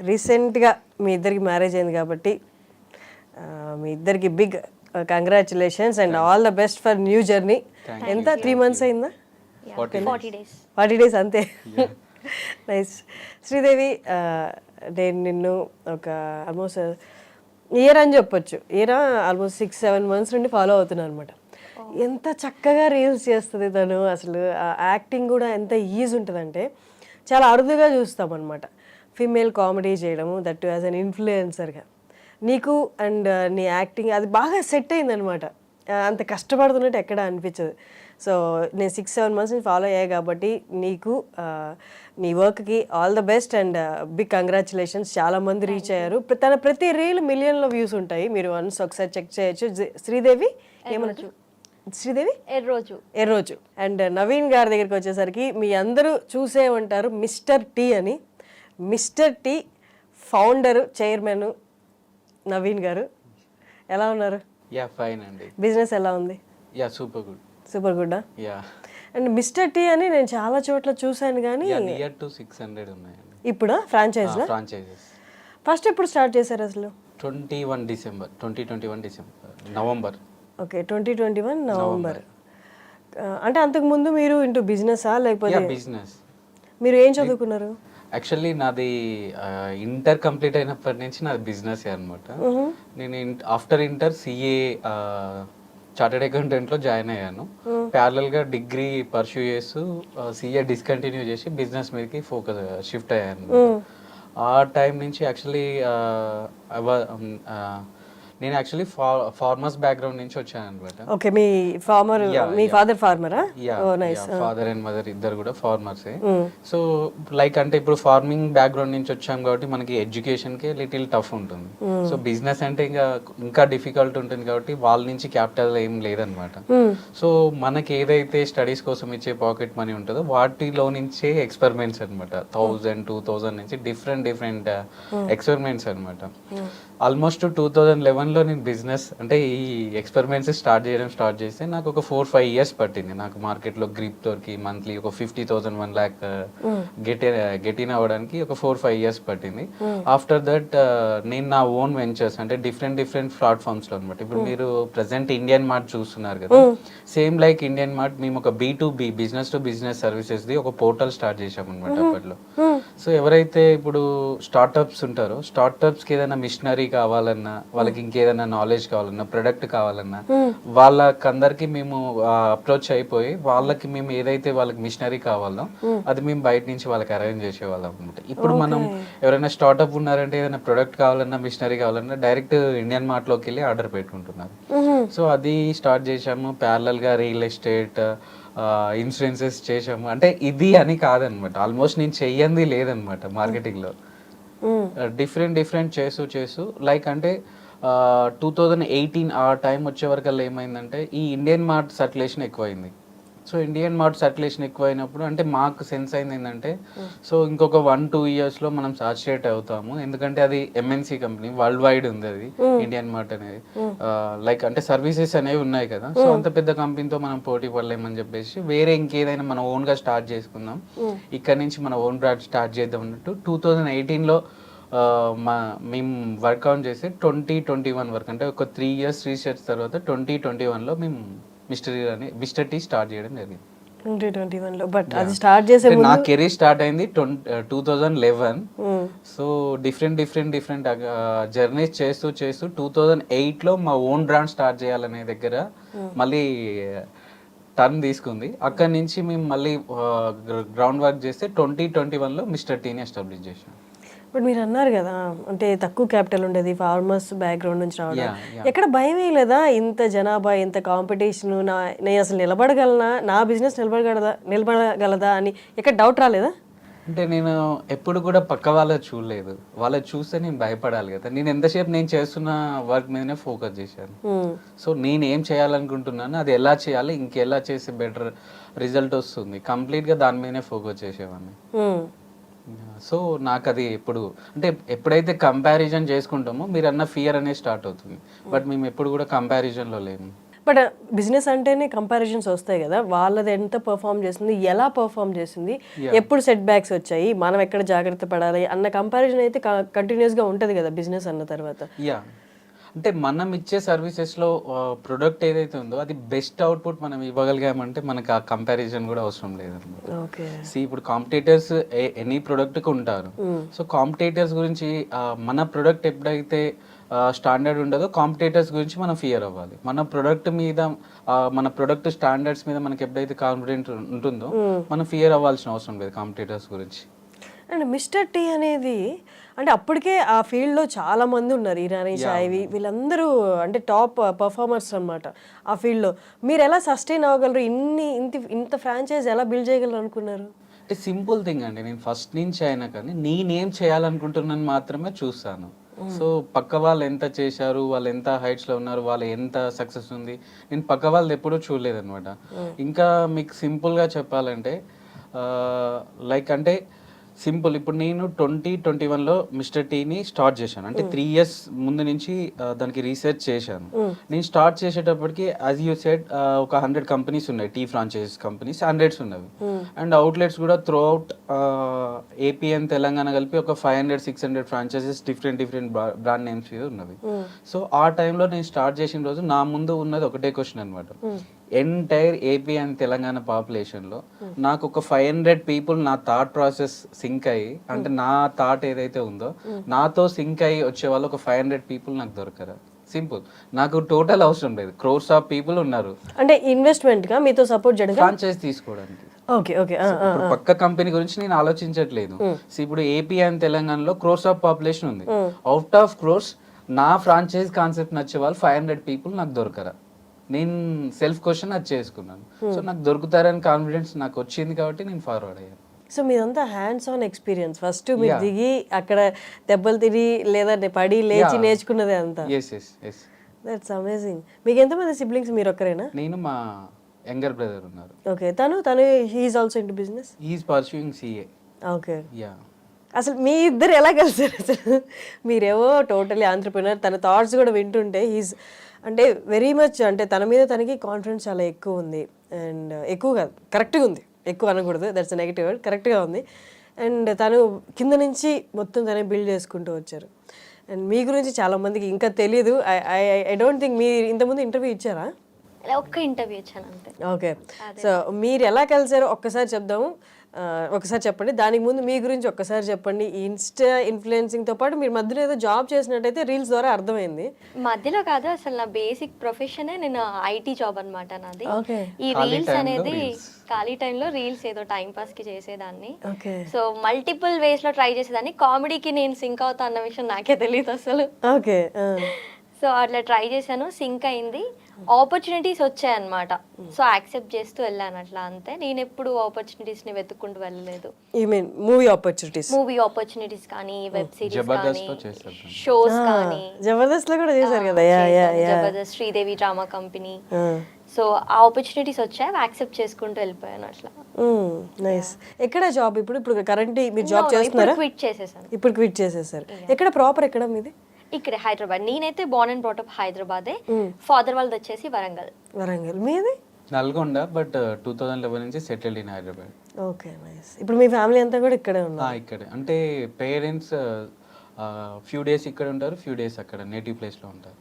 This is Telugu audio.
రీసెంట్గా మీ ఇద్దరికి మ్యారేజ్ అయింది కాబట్టి మీ ఇద్దరికి big congratulations and all the best for new journey. ఎంత? త్రీ మంత్స్ అయిందా? ఫార్టీ డేస్ ఫార్టీ డేస్ అంతే. నైస్ శ్రీదేవి నేను నిన్ను ఒక ఆల్మోస్ట్ ఇయర్ అని చెప్పొచ్చు. Year almost six seven months నుండి ఫాలో అవుతున్నాను అనమాట ఎంత చక్కగా రీల్స్ చేస్తుంది తను. అసలు యాక్టింగ్ కూడా ఎంత ఈజీ ఉంటుందంటే చాలా అరుదుగా చూస్తాం అనమాట ఫీమేల్ కామెడీ చేయడము దట్ యాజ్ అన్ ఇన్ఫ్లుయెన్సర్గా నీకు అండ్ నీ యాక్టింగ్ అది బాగా సెట్ అయిందనమాట అంత కష్టపడుతున్నట్టు ఎక్కడ అనిపించదు. సో నేను సిక్స్ సెవెన్ మంత్స్ నుంచి ఫాలో అయ్యాయి కాబట్టి నీకు ఆ, నీ వర్క్కి all the best and big congratulations చాలా మంది రీచ్ అయ్యారు. తన ప్రతి రీల్ మిలియన్లో వ్యూస్ ఉంటాయి. మీరు వన్స్ ఒకసారి చెక్ చేయొచ్చు. శ్రీదేవి ఏమనొచ్చు శ్రీదేవి? ఎర్రోజు. ఎర్రోజు. అండ్ నవీన్ గారి దగ్గరికి వచ్చేసరికి మీ అందరూ చూసే ఉంటారు మిస్టర్ టీ అని. Mister T founder chairman Naveen గారు. ఎలా ఉన్నారు? యా ఫైన్ అండి. బిజినెస్ ఎలా ఉంది? Yeah super good. సూపర్ గుడ్డా? యా. అండ్ మిస్టర్ టీ అని నేను చాలా చోట్ల చూశాను కానీ నియర్ టు సిక్స్ హండ్రెడ్ ఉన్నాయండి. ఇప్పుడు? ఫ్రాంచైజ్లో ఫ్రాంచైజెస్. ఫస్ట్ ఎప్పుడు స్టార్ట్ చేశారు అసలు? Twenty one December twenty twenty one December November. Okay twenty twenty one November. అంటే అంతకు ముందు మీరు ఇంటూ బిజినెసా లేకపోతే బిజినెస్. మీరు ఏం చదువుకున్నారు? యాక్చువల్లీ నాది ఇంటర్ కంప్లీట్ అయినప్పటి నుంచి నాది బిజినెస్ అనమాట నేను ఆఫ్టర్ ఇంటర్ సిఏ చార్టెడ్ అకౌంటెంట్లో జాయిన్ అయ్యాను. ప్యారలల్గా డిగ్రీ పర్సూ చేస్తూ సిఏ డిస్కంటిన్యూ చేసి బిజినెస్ మీదకి ఫోకస్ షిఫ్ట్ అయ్యాను ఆ టైం నుంచి యాక్చువల్లీ నేను యాక్చువల్లీ ఫార్మర్స్ బ్యాక్గ్రౌండ్ నుంచి వచ్చాను అనమాట ఓకే మీ ఫార్మర్ మీ ఫాదర్ ఫార్మరా ఫాదర్ అండ్ మదర్ ఇద్దరు కూడా ఫార్మర్సే సో లైక్ అంటే ఇప్పుడు ఫార్మింగ్ బ్యాక్గ్రౌండ్ నుంచి వచ్చాం కాబట్టి మనకి ఎడ్యుకేషన్కి లిటిల్ టఫ్ ఉంటుంది. సో బిజినెస్ అంటే ఇంకా ఇంకా డిఫికల్ట్ ఉంటుంది కాబట్టి వాళ్ళ నుంచి క్యాపిటల్ ఏం లేదనమాట సో మనకి ఏదైతే స్టడీస్ కోసం ఇచ్చే పాకెట్ మనీ ఉంటుందో వాటిలో నుంచే ఎక్స్పెరిమెంట్స్ అనమాట థౌజండ్ టూ థౌజండ్ నుంచి డిఫరెంట్ డిఫరెంట్ ఎక్స్పెరిమెంట్స్ అనమాట ఆల్మోస్ట్ టూ థౌజండ్ లెవెన్లో నేను బిజినెస్ అంటే ఈ ఎక్స్పెరిమెంట్స్ స్టార్ట్ చేయడం స్టార్ట్ చేస్తే నాకు ఒక ఫోర్ ఫైవ్ ఇయర్స్ పట్టింది. నాకు మార్కెట్లో గ్రిప్ దొరికి మంత్లీ ఒక fifty thousand one lakh get get in అవ్వడానికి ఒక ఫోర్ ఫైవ్ ఇయర్స్ పట్టింది. ఆఫ్టర్ దట్ నేను నా ఓన్ వెంచర్స్ అంటే డిఫరెంట్ డిఫరెంట్ ప్లాట్ఫామ్స్లో అనమాట ఇప్పుడు మీరు ప్రజెంట్ ఇండియన్ మార్ట్ చూస్తున్నారు కదా. సేమ్ లైక్ ఇండియన్ మార్ట్ మేము ఒక B to B business to business సర్వీసెస్ది ఒక పోర్టల్ స్టార్ట్ చేసాం అనమాట అప్పట్లో. సో ఎవరైతే ఇప్పుడు స్టార్టప్స్ ఉంటారో స్టార్టప్స్కి ఏదైనా మిషనరీ కావాలన్నా వాళ్ళకి ఇంకేదైనా నాలెడ్జ్ కావాలన్నా ప్రొడక్ట్ కావాలన్నా వాళ్ళకందరికి మేము అప్రోచ్ అయిపోయి వాళ్ళకి మేము ఏదైతే వాళ్ళకి మిషనరీ కావాలో అది మేము బయట నుంచి వాళ్ళకి అరేంజ్ చేసేవాళ్ళం అనమాట ఇప్పుడు మనం ఎవరైనా స్టార్టప్ ఉన్నారంటే ఏదైనా ప్రొడక్ట్ కావాలన్నా మిషనరీ కావాలన్నా డైరెక్ట్ ఇండియన్ మార్ట్లోకి వెళ్ళి ఆర్డర్ పెట్టుకుంటున్నారు సో అది స్టార్ట్ చేసాము ప్యారలల్గా రియల్ ఎస్టేట్ ఇన్సూరెన్సెస్ చేసాము అంటే ఇది అని కాదనమాట ఆల్మోస్ట్ నేను చెయ్యంది లేదనమాట మార్కెటింగ్లో. డిఫరెంట్ డిఫరెంట్ చేస్తూ చేస్తూ లైక్ అంటే టూ థౌజండ్ ఎయిటీన్ ఆ టైం వచ్చే వరకల్లా ఏమైందంటే ఈ ఇండియన్ మార్ట్ సర్క్యులేషన్ ఎక్కువైంది. సో ఇండియన్ మార్ట్ సర్క్యులేషన్ ఎక్కువైనప్పుడు అంటే మాకు సెన్స్ అయింది ఏంటంటే సో ఇంకొక వన్ టూ ఇయర్స్లో మనం సాచురేట్ అవుతాము. ఎందుకంటే అది ఎంఎన్సీ కంపెనీ వరల్డ్ వైడ్ ఉంది అది ఇండియన్ మార్ట్ అనేది. లైక్ అంటే సర్వీసెస్ అనేవి ఉన్నాయి కదా. సో అంత పెద్ద కంపెనీతో మనం పోటీ పడలేమని చెప్పేసి వేరే ఇంకేదైనా మనం ఓన్గా స్టార్ట్ చేసుకుందాం. ఇక్కడ నుంచి మన ఓన్ బ్రాండ్ స్టార్ట్ చేద్దాం అన్నట్టు టూ థౌజండ్ ఎయిటీన్లో మా మేము వర్కౌట్ చేసి ట్వంటీ ట్వంటీ వన్ వరకు అంటే ఒక త్రీ ఇయర్స్ రీసెర్చ్ తర్వాత ట్వంటీ ట్వంటీ వన్లో మేము మిస్టర్ అని మిస్టర్ టీ స్టార్ట్ చేయడం జరిగింది. ట్వంటీ ట్వంటీ వన్లో బట్ అది స్టార్ట్ చేసే నా కెరీర్ స్టార్ట్ అయింది two thousand eleven so different different different journeys చేస్తూ చేస్తూ టూ థౌజండ్ ఎయిట్లో మా ఓన్ బ్రాండ్ స్టార్ట్ చేయాలనే దగ్గర మళ్ళీ టర్న్ తీసుకుంది. అక్కడి నుంచి మేము మళ్ళీ గ్రౌండ్ వర్క్ చేస్తే ట్వంటీ ట్వంటీ వన్లో మిస్టర్ టీని ఎస్టాబ్లిష్ చేసాం ఇప్పుడు మీరు అన్నారు కదా అంటే తక్కువ క్యాపిటల్ ఉండేది ఫార్మర్స్ బ్యాక్గ్రౌండ్ నుంచి రావడం. ఎక్కడ భయం లేదా? ఇంత జనాభా ఇంత కాంపిటీషన్ నా నేను అసలు నిలబడగలనా? నా బిజినెస్ నిలబడగలదా నిలబడగలదా అని ఎక్కడ డౌట్ రాలేదా? అంటే నేను ఎప్పుడు కూడా పక్క వాళ్ళ చూడలేదు. వాళ్ళ చూస్తే నేను భయపడాలి కదా. నేను ఎంతసేపు నేను చేస్తున్న వర్క్ మీదనే ఫోకస్ చేశాను. Hmm. సో నేను ఏం చేయాలనుకుంటున్నాను అది ఎలా చేయాలి ఇంకెలా చేస్తే బెటర్ రిజల్ట్ వస్తుంది. కంప్లీట్గా దాని మీదనే ఫోకస్ చేసేవాడిని. Hmm. సో నాకు అది ఎప్పుడు అంటే ఎప్పుడైతే కంపారిజన్ చేసుకుంటామో మీరు అన్న ఫియర్ అనేది స్టార్ట్ అవుతుంది. బట్ మేము ఎప్పుడు కూడా కంపారిజన్లో లేము. బట్ బిజినెస్ అంటేనే కంపారిజన్స్ వస్తాయి కదా. వాళ్ళది ఎంత పర్ఫామ్ చేసింది ఎలా పర్ఫామ్ చేసింది ఎప్పుడు సెట్ బ్యాక్స్ వచ్చాయి మనం ఎక్కడ జాగ్రత్త పడాలి అన్న కంపారిజన్ అయితే కంటిన్యూస్గా ఉంటుంది కదా బిజినెస్ అన్న తర్వాత. యా అంటే మనం ఇచ్చే సర్వీసెస్లో ప్రొడక్ట్ ఏదైతే ఉందో అది బెస్ట్ అవుట్పుట్ మనం ఇవ్వగలిగామంటే మనకు ఆ కంపారిజన్ కూడా అవసరం లేదన్నమాట ఓకే. See, ఇప్పుడు కాంపిటేటర్స్ ఎనీ ప్రోడక్ట్కి ఉంటారు. సో కాంపిటేటర్స్ గురించి మన ప్రోడక్ట్ ఎప్పుడైతే స్టాండర్డ్ ఉండదో కాంపిటేటర్స్ గురించి మనం ఫియర్ అవ్వాలి. మన ప్రొడక్ట్ మీద మన ప్రొడక్ట్ స్టాండర్డ్స్ మీద మనకి ఎప్పుడైతే కాన్ఫిడెంట్ ఉంటుందో మనం ఫియర్ అవ్వాల్సిన అవసరం లేదు కాంపిటేటర్స్ గురించి. అండ్ మిస్టర్ టీ అనేది అంటే అప్పటికే ఆ ఫీల్డ్లో చాలా మంది ఉన్నారు. ఇరానీ చాయ్వి వీళ్ళందరూ అంటే టాప్ పర్ఫార్మర్స్ అన్నమాట ఆ ఫీల్డ్లో. మీరు ఎలా సస్టైన్ అవ్వగలరు? ఇన్ని ఇంత ఇంత ఫ్రాంచైజ్ ఎలా బిల్డ్ చేయగలరు అనుకున్నారు? అంటే సింపుల్ థింగ్ అండి. నేను ఫస్ట్ నుంచి అయినా కానీ నేనేం చేయాలనుకుంటున్నాను మాత్రమే చూస్తాను. సో పక్క వాళ్ళు ఎంత చేశారు వాళ్ళు ఎంత హైట్స్లో ఉన్నారు వాళ్ళు ఎంత సక్సెస్ ఉంది నేను పక్క వాళ్ళది ఎప్పుడూ చూడలేదు అనమాట ఇంకా మీకు సింపుల్గా చెప్పాలంటే లైక్ అంటే సింపుల్. ఇప్పుడు నేను ట్వంటీ ట్వంటీ వన్లో మిస్టర్ టీని స్టార్ట్ చేశాను. అంటే త్రీ ఇయర్స్ ముందు నుంచి దానికి రీసెర్చ్ చేశాను. నేను స్టార్ట్ చేసేటప్పటికి యాజ్ యూ సెడ్ ఒక హండ్రెడ్ కంపెనీస్ ఉన్నాయి. టీ ఫ్రాంచైజ్ కంపెనీస్ హండ్రెడ్స్ ఉన్నవి. అండ్ అవుట్లెట్స్ కూడా throughout AP and Telangana కలిపి ఒక five hundred six hundred franchises different different brand names ఉన్నవి. సో ఆ టైంలో నేను స్టార్ట్ చేసిన రోజు నా ముందు ఉన్నది ఒకటే క్వశ్చన్ అనమాట ఎంటైర్ ఏపీ అండ్ తెలంగాణ పాపులేషన్లో నాకు ఒక ఫైవ్ హండ్రెడ్ పీపుల్ నా థాట్ ప్రాసెస్ సింక్ అయ్యి అంటే నా థాట్ ఏదైతే ఉందో నాతో సింక్ అయ్యి వచ్చే వాళ్ళు ఒక ఫైవ్ హండ్రెడ్ పీపుల్ నాకు దొరకరా. సింపుల్ నాకు టోటల్ అవసరం లేదు క్రోర్స్ ఆఫ్ పీపుల్ ఉన్నారు. అంటే ఇన్వెస్ట్మెంట్గా మీతో సపోర్ట్ చేయడం ఫ్రాంచైజ్ తీసుకోవడానికి. ఓకే ఓకే పక్క కంపెనీ గురించి నేను ఆలోచించట్లేదు. So, ఇప్పుడు ఏపీ అండ్ తెలంగాణలో క్రోర్స్ ఆఫ్ పాపులేషన్ ఉంది. అవుట్ ఆఫ్ క్రోర్స్ నా ఫ్రాంచైజ్ కాన్సెప్ట్ నచ్చే వాళ్ళు ఫైవ్ హండ్రెడ్ పీపుల్ నాకు దొరకరా. నేను సెల్ఫ్ క్వశ్చన్ అది చేసుకున్నాను. సో నాకు దొరుకుతారని కాన్ఫిడెన్స్ నాకు వచ్చింది కాబట్టి నేను ఫార్వర్డ్ అయ్యాను. సో మీదంతా హ్యాండ్స్ ఆన్ ఎక్స్పీరియన్స్ ఫస్ట్ మీరు దిగి అక్కడ దెబ్బలు తిరిగి లేదా పడి లేచి. నేర్చుకున్నదే అంతా. Yes yes yes that's amazing మీకు ఎంతమంది సిబ్లింగ్స్ మీరు ఒక్కరేనా? నేను మా యంగర్ బ్రదర్ ఉన్నారు. ఓకే తను తను he's also in business is pursuing CA okay yeah అసలు మీ ఇద్దరు ఎలా కలిసారు అసలు? మీరేవో టోటలీ ఆంటర్ప్రినర్ తన థాట్స్ కూడా వింటుంటే హీస్ అంటే వెరీ మచ్ అంటే తన మీద తనకి కాన్ఫిడెన్స్ చాలా ఎక్కువ ఉంది. అండ్ ఎక్కువ కాదు కరెక్ట్గా ఉంది. ఎక్కువ అనకూడదు దట్స్ నెగిటివ్ వర్డ్ కరెక్ట్గా ఉంది. అండ్ తను కింద నుంచి మొత్తం తనే బిల్డ్ చేసుకుంటూ వచ్చారు. అండ్ మీ గురించి చాలా మందికి ఇంకా తెలియదు ఐ ఐ డోంట్ థింక్ మీరు ఇంతకుముందు ఇంటర్వ్యూ ఇచ్చారా? ఒక్క ఇంటర్వ్యూ ఇచ్చాను అంతే. ఓకే సో మీరు ఎలా కలిసారో ఒక్కసారి చెప్దాము. ఒకసారి చెప్పండి. దానికి ముందు మీ గురించి ఒక్కసారి చెప్పండి. ఇన్స్టా ఇన్ఫ్లుయెన్సింగ్తో పాటు మీరు మధ్యలో ఏదో జాబ్ చేసినట్టయితే రీల్స్ ద్వారా అర్థమైంది. మధ్యలో కాదు అసలు నా బేసిక్ ప్రొఫెషనే నేను ఐటీ జాబ్ అన్నమాట నాది. ఓకే. ఈ రీల్స్ అనేది. ఖాళీ టైంలో రీల్స్ ఏదో టైం పాస్కి చేసేదాన్ని. ఓకే. సో మల్టిపుల్ వేస్లో ట్రై చేసేదాన్ని. కామెడీకి నేను సింక్ అవుతా అన్న విషయం నాకే తెలియదు అసలు. ఓకే సో అట్లా ట్రై చేశాను. సింక్ అయింది. ఆపర్చునిటీస్ వచ్చాయన్నమాట. సో యాక్సెప్ట్ చేస్తూ వెళ్ళాను అట్లా అంతే. నేను ఎప్పుడు ఆపర్చునిటీస్ని వెతుక్కుంటూ వెళ్ళలేదు. You mean movie opportunities movie opportunities కానీ వెబ్ సిరీస్ జబర్దస్త్ కానీ. షోస్ కానీ. జబర్దస్త్లో కూడా చేశారు కదా. Yeah yeah. Yeah Jabardasth Sridevi drama company so ఆ ఆపర్చునిటీస్ వచ్చాయి. యాక్సెప్ట్ చేసుకుంటూ వెళ్ళిపోయాను అట్లా. నైస్ ఎక్కడ జాబ్ ఇప్పుడు? ఇప్పుడు కరెంట్ మీరు జాబ్ చేస్తున్నారా? క్విట్ చేసేసాను. ఇప్పుడు క్విట్ చేసేసారు. ఎక్కడ ప్రాపర్ ఎక్కడ మీది? ఇక్కడ హైదరాబాద్. నేనైతే బోర్న్ అండ్ బ్రాటప్ హైదరాబాదే. ఫాదర్ వాళ్ళది వచ్చేసి వరంగల్. వరంగల్. మీది? Nalgonda but two thousand eleven నుంచి settled in Hyderabad. Okay nice. ఇప్పుడు మీ ఫ్యామిలీ అంతా కూడా ఇక్కడే ఆ, ఉన్నారు ఇక్కడే. అంటే పేరెంట్స్ ఫ్యూ డేస్ ఇక్కడ ఉంటారు ఫ్యూ డేస్ అక్కడ నేటివ్ ప్లేస్లో ఉంటారు.